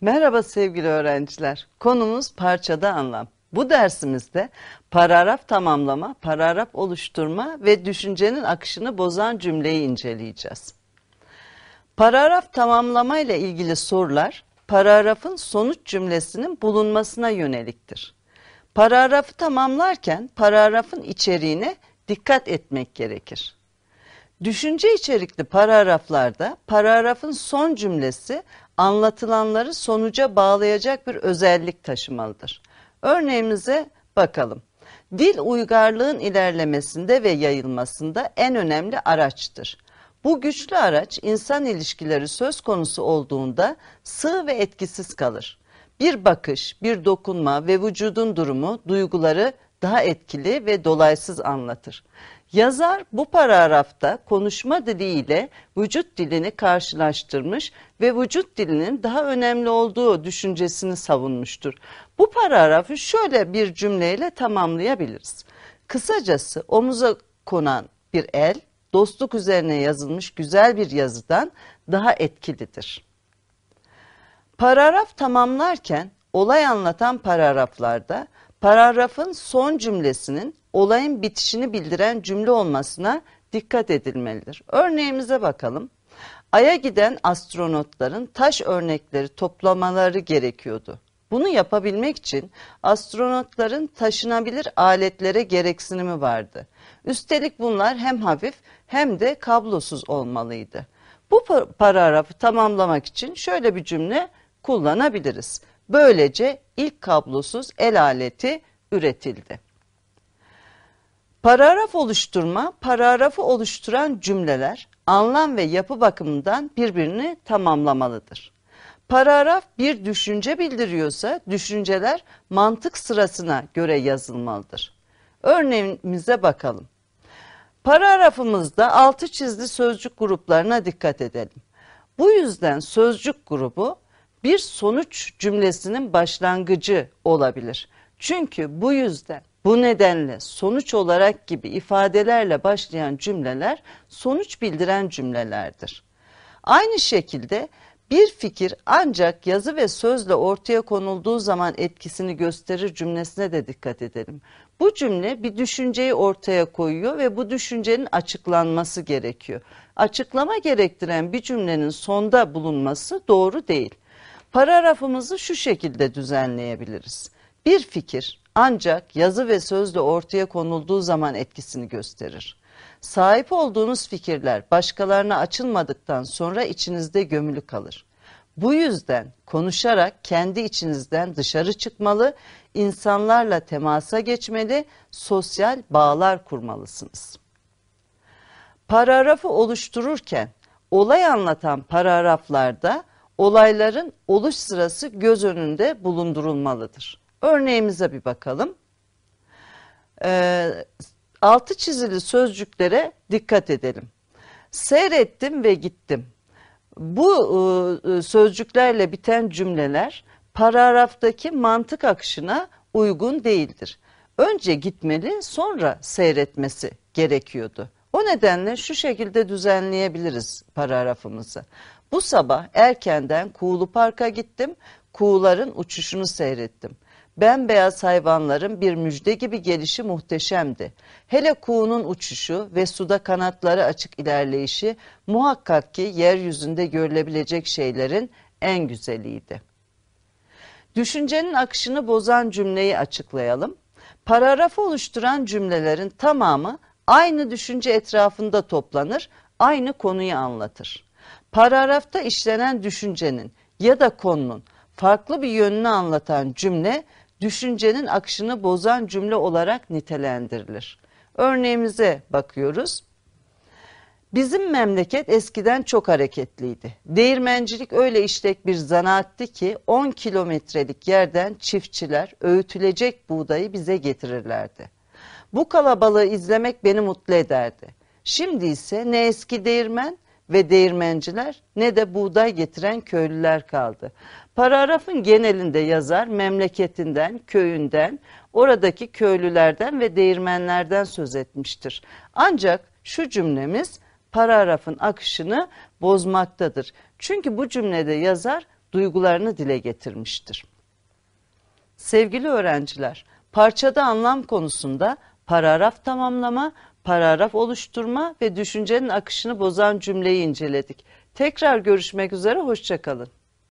Merhaba sevgili öğrenciler. Konumuz parçada anlam. Bu dersimizde paragraf tamamlama, paragraf oluşturma ve düşüncenin akışını bozan cümleyi inceleyeceğiz. Paragraf tamamlama ile ilgili sorular paragrafın sonuç cümlesinin bulunmasına yöneliktir. Paragrafı tamamlarken paragrafın içeriğine dikkat etmek gerekir. Düşünce içerikli paragraflarda paragrafın son cümlesi anlatılanları sonuca bağlayacak bir özellik taşımalıdır. Örneğimize bakalım. Dil uygarlığın ilerlemesinde ve yayılmasında en önemli araçtır. Bu güçlü araç insan ilişkileri söz konusu olduğunda sığ ve etkisiz kalır. Bir bakış, bir dokunma ve vücudun durumu duyguları daha etkili ve dolaysız anlatır. Yazar bu paragrafta konuşma diliyle vücut dilini karşılaştırmış ve vücut dilinin daha önemli olduğu düşüncesini savunmuştur. Bu paragrafı şöyle bir cümleyle tamamlayabiliriz. Kısacası omuza konan bir el dostluk üzerine yazılmış güzel bir yazıdan daha etkilidir. Paragraf tamamlarken olay anlatan paragraflarda paragrafın son cümlesinin olayın bitişini bildiren cümle olmasına dikkat edilmelidir. Örneğimize bakalım. Ay'a giden astronotların taş örnekleri toplamaları gerekiyordu. Bunu yapabilmek için astronotların taşınabilir aletlere gereksinimi vardı. Üstelik bunlar hem hafif hem de kablosuz olmalıydı. Bu paragrafı tamamlamak için şöyle bir cümle kullanabiliriz. Böylece ilk kablosuz el aleti üretildi. Paragraf oluşturma, paragrafı oluşturan cümleler anlam ve yapı bakımından birbirini tamamlamalıdır. Paragraf bir düşünce bildiriyorsa düşünceler mantık sırasına göre yazılmalıdır. Örneğimize bakalım. Paragrafımızda altı çizili sözcük gruplarına dikkat edelim. Bu yüzden sözcük grubu bir sonuç cümlesinin başlangıcı olabilir. Çünkü bu yüzden bu nedenle sonuç olarak gibi ifadelerle başlayan cümleler sonuç bildiren cümlelerdir. Aynı şekilde bir fikir ancak yazı ve sözle ortaya konulduğu zaman etkisini gösterir cümlesine de dikkat edelim. Bu cümle bir düşünceyi ortaya koyuyor ve bu düşüncenin açıklanması gerekiyor. Açıklama gerektiren bir cümlenin sonda bulunması doğru değil. Paragrafımızı şu şekilde düzenleyebiliriz. Bir fikir ancak yazı ve sözle ortaya konulduğu zaman etkisini gösterir. Sahip olduğunuz fikirler başkalarına açılmadıktan sonra içinizde gömülü kalır. Bu yüzden konuşarak kendi içinizden dışarı çıkmalı, insanlarla temasa geçmeli, sosyal bağlar kurmalısınız. Paragrafı oluştururken olay anlatan paragraflarda olayların oluş sırası göz önünde bulundurulmalıdır. Örneğimize bir bakalım. Ee, altı çizili sözcüklere dikkat edelim. Seyrettim ve gittim. Bu e, sözcüklerle biten cümleler paragraftaki mantık akışına uygun değildir. Önce gitmeli sonra seyretmesi gerekiyordu. O nedenle şu şekilde düzenleyebiliriz paragrafımızı. Bu sabah erkenden Kuğulu Park'a gittim, kuğuların uçuşunu seyrettim. Bembeyaz hayvanların bir müjde gibi gelişi muhteşemdi. Hele kuğunun uçuşu ve suda kanatları açık ilerleyişi muhakkak ki yeryüzünde görülebilecek şeylerin en güzeliydi. Düşüncenin akışını bozan cümleyi açıklayalım. Paragrafı oluşturan cümlelerin tamamı aynı düşünce etrafında toplanır, aynı konuyu anlatır. Paragrafta işlenen düşüncenin ya da konunun farklı bir yönünü anlatan cümle düşüncenin akışını bozan cümle olarak nitelendirilir. Örneğimize bakıyoruz. Bizim memleket eskiden çok hareketliydi. Değirmencilik öyle işlek bir zanaatti ki 10 kilometrelik yerden çiftçiler öğütülecek buğdayı bize getirirlerdi. Bu kalabalığı izlemek beni mutlu ederdi. Şimdi ise ne eski değirmen ve değirmenciler ne de buğday getiren köylüler kaldı. Paragrafın genelinde yazar memleketinden, köyünden, oradaki köylülerden ve değirmenlerden söz etmiştir. Ancak şu cümlemiz paragrafın akışını bozmaktadır. Çünkü bu cümlede yazar duygularını dile getirmiştir. Sevgili öğrenciler, parçada anlam konusunda paragraf tamamlama, paragraf oluşturma ve düşüncenin akışını bozan cümleyi inceledik. Tekrar görüşmek üzere, hoşçakalın.